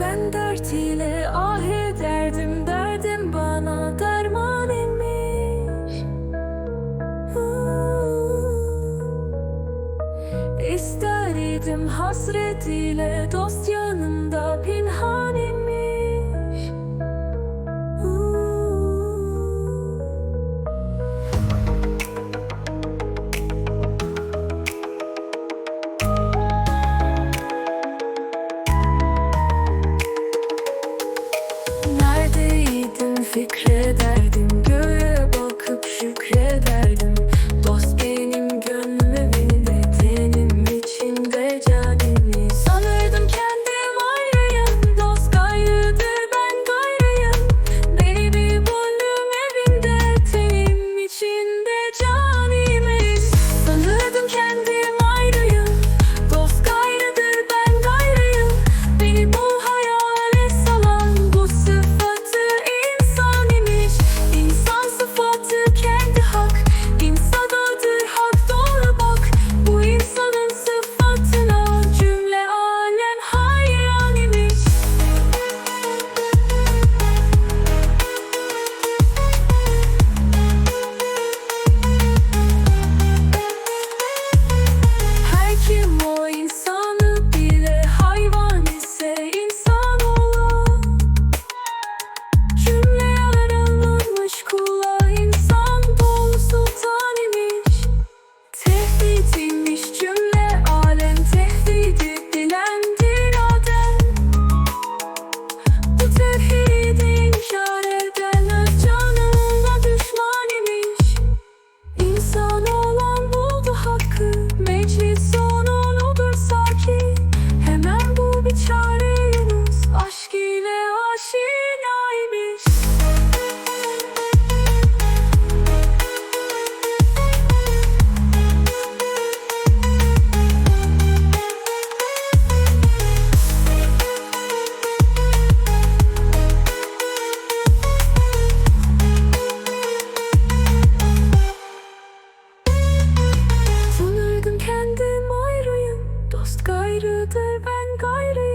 Ben dert ile ah ederdim derdim bana derman imiş. İster idim hasret ile dost yanımda pinhan fiction. ayrıdır ben gayrı